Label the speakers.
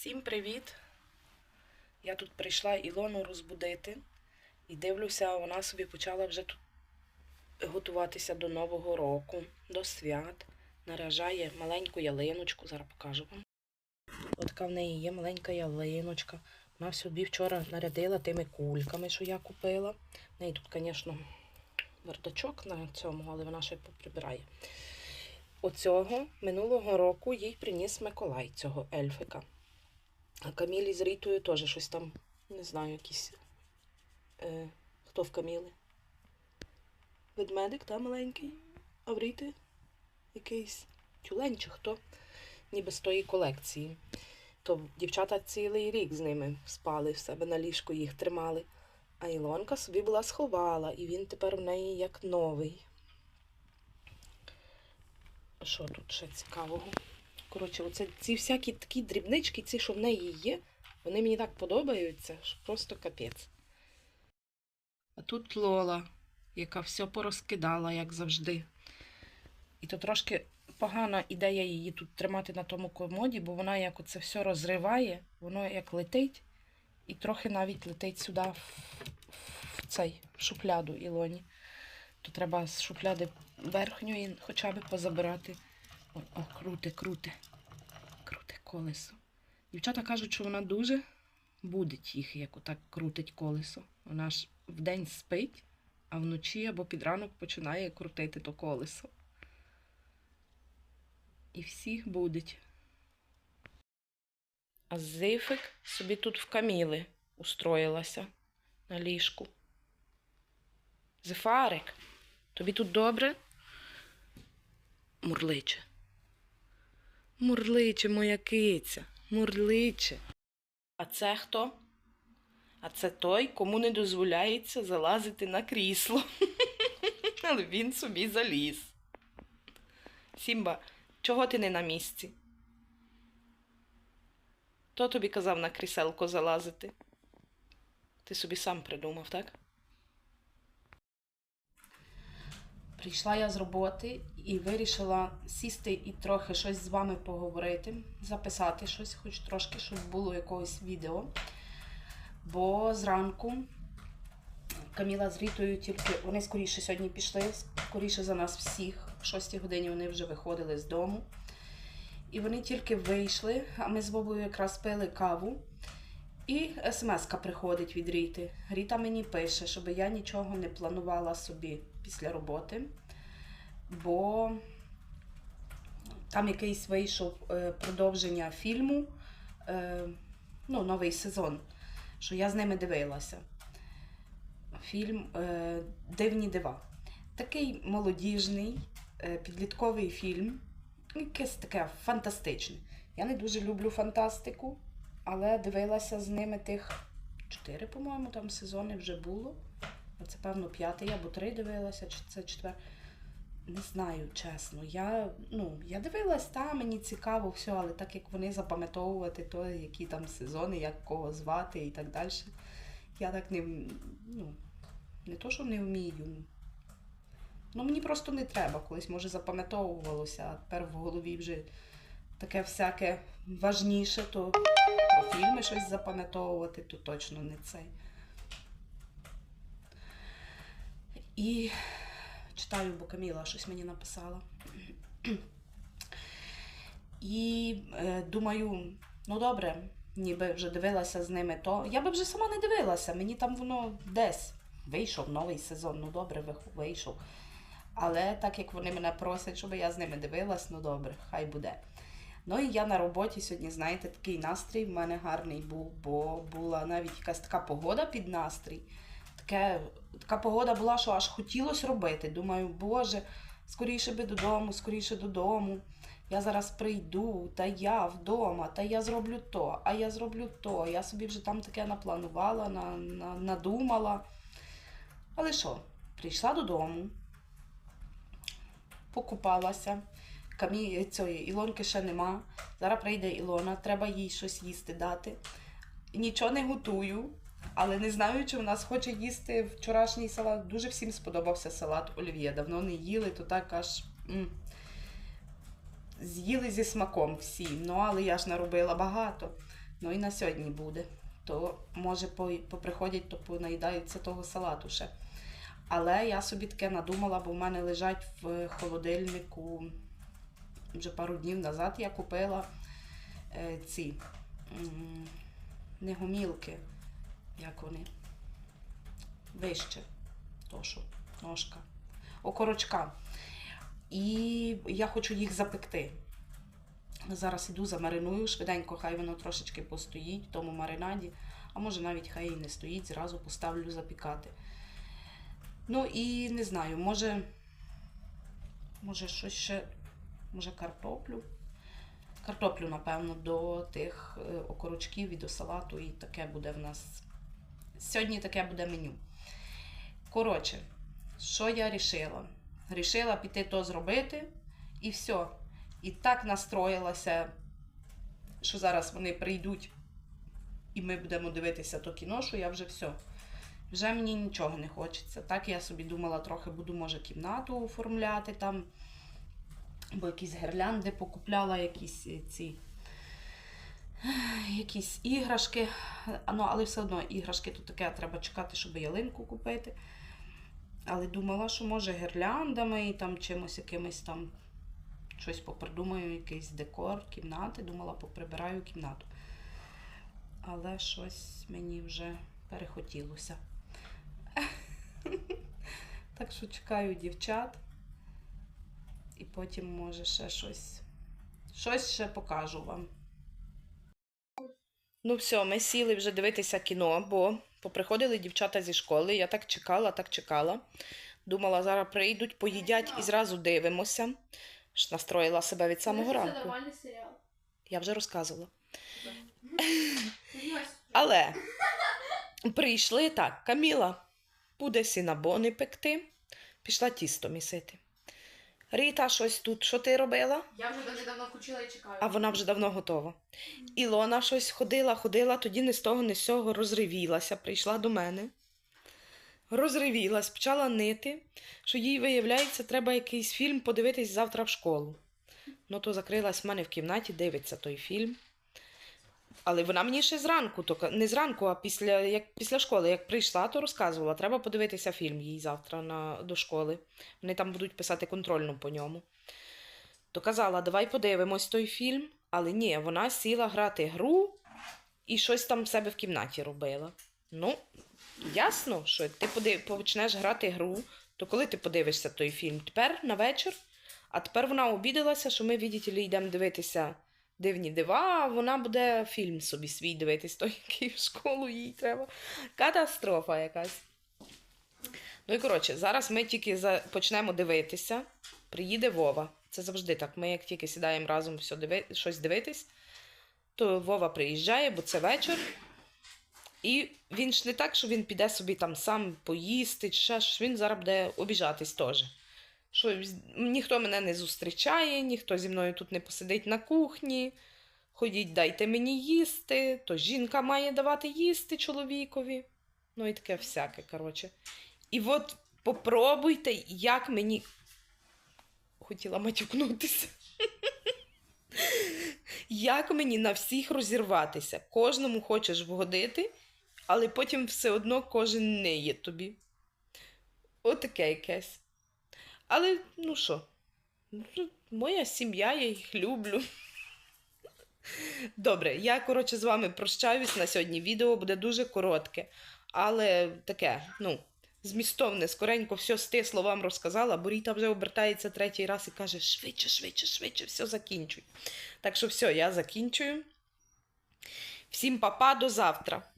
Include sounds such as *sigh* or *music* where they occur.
Speaker 1: Всім привіт! Я тут прийшла Ілону розбудити і дивлюся, вона собі почала вже тут готуватися до Нового року, до свят. Наряжає маленьку ялиночку, зараз покажу вам. Отака в неї є маленька ялиночка. Вона собі вчора нарядила тими кульками, що я купила. В неї тут, звісно, бардачок на цьому, але вона ще поприбирає. Оцього минулого року їй приніс Миколай цього ельфика. А Камілі з Рітою теж щось там, не знаю, якісь. Е, хто в Каміли? Ведмедик, та маленький? А в Ріти? Якийсь тюлень чи хто? Ніби з тої колекції. То дівчата цілий рік з ними спали в себе на ліжку, їх тримали. А Ілонка собі була сховала, і він тепер в неї як новий. Що тут ще цікавого? Коротше, оце ці всякі такі дрібнички, ці, що в неї є, вони мені так подобаються, що просто капець. А тут Лола, яка все порозкидала, як завжди. І то трошки погана ідея її тут тримати на тому комоді, бо вона як оце все розриває, воно як летить, і трохи навіть летить сюди в, в цей в шухляду Ілоні. То треба з шухляди верхньої хоча б позабирати. О, о, круте, круте. Колесо. Дівчата кажуть, що вона дуже будить їх, як отак крутить колесо. Вона ж вдень спить, а вночі або під ранок починає крутити то колесо. І всіх будить. А зифик собі тут в каміли устроїлася на ліжку. Зифарик, тобі тут добре? Мурличе. Мурличе, моя киця, мурличе. А це хто? А це той, кому не дозволяється залазити на крісло. *laughs* Але він собі заліз. Сімба, чого ти не на місці? Хто тобі казав на кріселко залазити? Ти собі сам придумав, так? Прийшла я з роботи і вирішила сісти і трохи щось з вами поговорити, записати щось, хоч трошки, щоб було якогось відео. Бо зранку Каміла з Рітою тільки вони скоріше сьогодні пішли, скоріше за нас всіх. В 6 годині вони вже виходили з дому. І вони тільки вийшли, а ми з Вовою якраз пили каву. І смс-ка приходить від Ріти. Ріта мені пише, щоб я нічого не планувала собі після роботи, бо там якийсь вийшов е, продовження фільму, е, ну, новий сезон, що я з ними дивилася. Фільм е, Дивні дива. Такий молодіжний, підлітковий фільм, якесь таке фантастичне. Я не дуже люблю фантастику, але дивилася з ними тих чотири, по-моєму, там сезони вже було. Це, певно, п'ятий або три дивилася, чи це четвер. Не знаю, чесно. Я, ну, я дивилась там, мені цікаво все, але так як вони запам'ятовувати, то які там сезони, як кого звати і так далі. Я так не, ну, не то, що не вмію. Ну, мені просто не треба. Колись, може, запам'ятовувалося, а тепер в голові вже таке всяке важніше, то про фільми щось запам'ятовувати, то точно не цей. І читаю, бо Каміла щось мені написала. І е, думаю, ну добре, ніби вже дивилася з ними, то я би вже сама не дивилася. Мені там воно десь вийшов новий сезон, ну добре, вийшов. Але так як вони мене просять, щоб я з ними дивилась, ну добре, хай буде. Ну і я на роботі сьогодні, знаєте, такий настрій в мене гарний був, бо була навіть якась така погода під настрій. Таке, така погода була, що аж хотілося робити. Думаю, Боже, скоріше би додому, скоріше додому. Я зараз прийду, та я вдома, та я зроблю то, а я зроблю то. Я собі вже там таке напланувала, на, на, надумала. Але що, прийшла додому, покупалася. Камі цієї Ілонки ще нема. Зараз прийде Ілона, треба їй щось їсти дати. Нічого не готую, але не знаю, чи вона схоче їсти вчорашній салат. Дуже всім сподобався салат Олів'є. Давно не їли, то так аж. м. З'їли зі смаком всі. Ну, але я ж наробила багато. Ну і на сьогодні буде. То може поприходять, то понаїдаються того салату ще. Але я собі таке надумала, бо в мене лежать в холодильнику вже пару днів назад я купила е, ці не гомілки, як вони, вище, то що, ножка, окорочка. І я хочу їх запекти. Зараз іду замариную, швиденько, хай воно трошечки постоїть в тому маринаді, а може навіть хай і не стоїть, зразу поставлю запікати. Ну і не знаю, може, може щось ще, може картоплю. Картоплю, напевно, до тих е, окорочків і до салату, і таке буде в нас. Сьогодні таке буде меню. Коротше, що я рішила? Рішила піти то зробити, і все. І так настроїлася, що зараз вони прийдуть, і ми будемо дивитися то кіно, що я вже все. Вже мені нічого не хочеться. Так я собі думала, трохи буду, може, кімнату оформляти там, бо якісь гірлянди покупляла, якісь ці якісь іграшки. Ну, але все одно іграшки то таке, треба чекати, щоб ялинку купити. Але думала, що може гірляндами і там чимось якимось там щось попридумаю, якийсь декор, кімнати. Думала, поприбираю кімнату. Але щось мені вже перехотілося. *laughs* Так що чекаю дівчат. І потім, може, ще щось. Щось ще покажу вам. Ну, все, ми сіли вже дивитися кіно, бо поприходили дівчата зі школи. Я так чекала, так чекала. Думала, зараз прийдуть, поїдять і зразу дивимося. Ж настроїла себе від самого
Speaker 2: Це нормальний серіал.
Speaker 1: Я вже розказувала. *laughs* Але прийшли так, Каміла буде сінабони пекти, пішла тісто місити. Ріта щось тут, що ти робила?
Speaker 2: Я вже дуже давно включила і чекаю.
Speaker 1: А вона вже давно готова. Ілона щось ходила, ходила, тоді не з того, не з цього розривілася, прийшла до мене. Розривілась, почала нити, що їй, виявляється, треба якийсь фільм подивитись завтра в школу. Ну, то закрилась в мене в кімнаті, дивиться той фільм. Але вона мені ще зранку, то, не зранку, а після, як, після школи, як прийшла, то розказувала, треба подивитися фільм їй завтра на, до школи. Вони там будуть писати контрольну по ньому. То казала, давай подивимось той фільм, але ні, вона сіла грати гру і щось там в себе в кімнаті робила. Ну, ясно, що ти подив... почнеш грати гру, то коли ти подивишся той фільм? Тепер на вечір? А тепер вона обідалася, що ми, ли, йдемо дивитися дивні дива, вона буде фільм собі свій дивитись, той, який в школу їй треба. Катастрофа якась. Ну і коротше, зараз ми тільки за... почнемо дивитися. Приїде Вова. Це завжди так. Ми як тільки сідаємо разом все диви... щось дивитись, то Вова приїжджає, бо це вечір. І він ж не так, що він піде собі там сам поїсти, чи ще щось, він зараз буде обіжатись теж. Що ніхто мене не зустрічає, ніхто зі мною тут не посидить на кухні. Ходіть, дайте мені їсти, то жінка має давати їсти чоловікові. Ну і таке всяке, коротше. І от попробуйте, як мені. Хотіла матюкнутися. *laughs* Як мені на всіх розірватися? Кожному хочеш вгодити, але потім все одно кожен не є тобі. Отаке якесь. Але, ну що, ну, моя сім'я, я їх люблю. Добре, я, коротше, з вами прощаюсь на сьогодні. Відео буде дуже коротке, але таке, ну, змістовне, скоренько все стисло вам розказала, бо Ріта вже обертається третій раз і каже: швидше, швидше, швидше, все закінчуй. Так що все, я закінчую. Всім папа, до завтра.